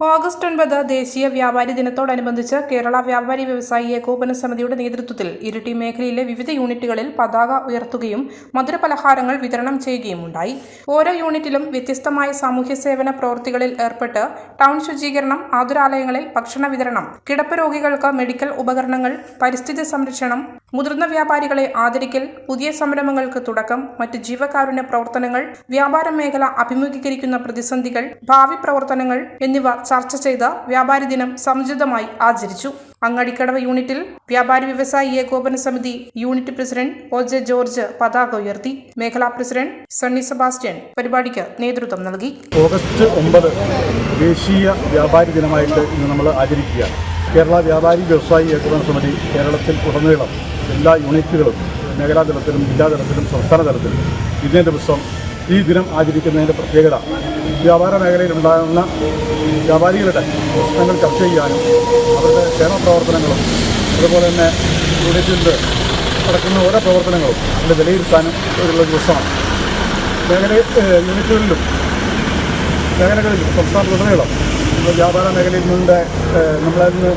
August ഒൻപത് ദേശീയ വ്യാപാരി ദിനത്തോടനുബന്ധിച്ച് കേരള വ്യാപാരി വ്യവസായി ഏകോപന സമിതിയുടെ നേതൃത്വത്തിൽ ഇരിട്ടി മേഖലയിലെ വിവിധ യൂണിറ്റുകളിൽ പതാക ഉയർത്തുകയും മധുരപലഹാരങ്ങൾ വിതരണം ചെയ്യുകയും ഉണ്ടായി ഓരോ യൂണിറ്റിലും വ്യത്യസ്തമായ സാമൂഹ്യ സേവന പ്രവൃത്തികളിൽ ഏർപ്പെട്ട് ടൗൺ ശുചീകരണം ആതുരാലയങ്ങളിൽ ഭക്ഷണ വിതരണം കിടപ്പ് രോഗികൾക്ക് മെഡിക്കൽ ഉപകരണങ്ങൾ പരിസ്ഥിതി സംരക്ഷണം മുതിർന്ന വ്യാപാരികളെ ആദരിക്കൽ പുതിയ സംരംഭങ്ങൾക്ക് തുടക്കം മറ്റ് ജീവകാരുണ്യ പ്രവർത്തനങ്ങൾ വ്യാപാര മേഖല അഭിമുഖീകരിക്കുന്ന പ്രതിസന്ധികൾ ഭാവി പ്രവർത്തനങ്ങൾ എന്നിവ ചർച്ച ചെയ്ത വ്യാപാരി ദിനം സംയുക്തമായി ആചരിച്ചു. അങ്ങാടിക്കടവ് യൂണിറ്റിൽ വ്യാപാരി വ്യവസായി ഏകോപന സമിതി unit president O J George പതാക ഉയർത്തി. മേഖലാ പ്രസിഡന്റ് സണ്ണി സെബാസ്റ്റ്യൻ പരിപാടിക്ക് നേതൃത്വം നൽകി. ഓഗസ്റ്റ് ഒമ്പത് ദേശീയ വ്യാപാരി ദിനമായിട്ട് ഇന്ന് നമ്മൾ ആചരിക്കുകയാണ്. കേരള വ്യാപാരി വ്യവസായി ഏകോപന സമിതി കേരളത്തിൽ ഉടനീളം എല്ലാ യൂണിറ്റുകളും മേഖലാതലത്തിലും ജില്ലാതലത്തിലും സംസ്ഥാന തലത്തിലും ഇന്നേ ദിവസം ഈ ദിനം ആചരിക്കുന്നതിന്റെ പ്രത്യേകത വ്യാപാര മേഖലയിലുണ്ടാകുന്ന വ്യാപാരികളുടെ പ്രശ്നങ്ങൾ ചർച്ച ചെയ്യാനും അവരുടെ ക്ഷേമ പ്രവർത്തനങ്ങളും അതുപോലെ തന്നെ യൂണിറ്റിന്റെ നടക്കുന്ന ഓരോ പ്രവർത്തനങ്ങളും അതിന്റെ വിലയിരുത്താനും ഉള്ള ദിവസമാണ്. മേഖല യൂണിറ്റുകളിലും സംസ്ഥാന സംസ്ഥാനത്തുടനീളം വ്യാപാര മേഖലയിൽ നിന്നുണ്ട് നമ്മളതിൽ നിന്ന്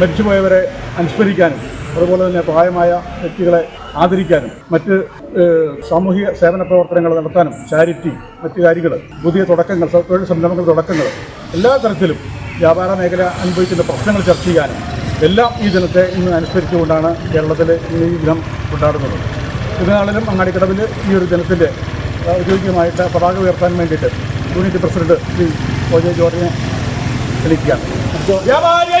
മരിച്ചുപോയവരെ അനുസ്മരിക്കാനും അതുപോലെ തന്നെ പ്രായമായ വ്യക്തികളെ ആദരിക്കാനും മറ്റ് സാമൂഹിക സേവന പ്രവർത്തനങ്ങൾ നടത്താനും ചാരിറ്റി മറ്റു കാര്യങ്ങൾ പുതിയ തുടക്കങ്ങൾ തൊഴിൽ സംരംഭങ്ങൾ തുടക്കങ്ങൾ എല്ലാ തരത്തിലും വ്യാപാര മേഖല അനുഭവിക്കുന്ന പ്രശ്നങ്ങൾ ചർച്ച ചെയ്യാനും എല്ലാം ഈ ദിനത്തെ ഇന്ന് അനുസ്മരിച്ചുകൊണ്ടാണ് കേരളത്തിൽ ഈ ദിനം കൊണ്ടാടുന്നത്. ഇതിനാളിലും അങ്ങാടിക്കടവിൽ ഈ ഒരു ദിനത്തിന്റെ ഔദ്യോഗികമായിട്ട് പതാക ഉയർത്താൻ വേണ്ടിയിട്ട് unit president Shri O J ജോർജിനെ ക്ഷണിക്കുകയാണ് വ്യാപാരി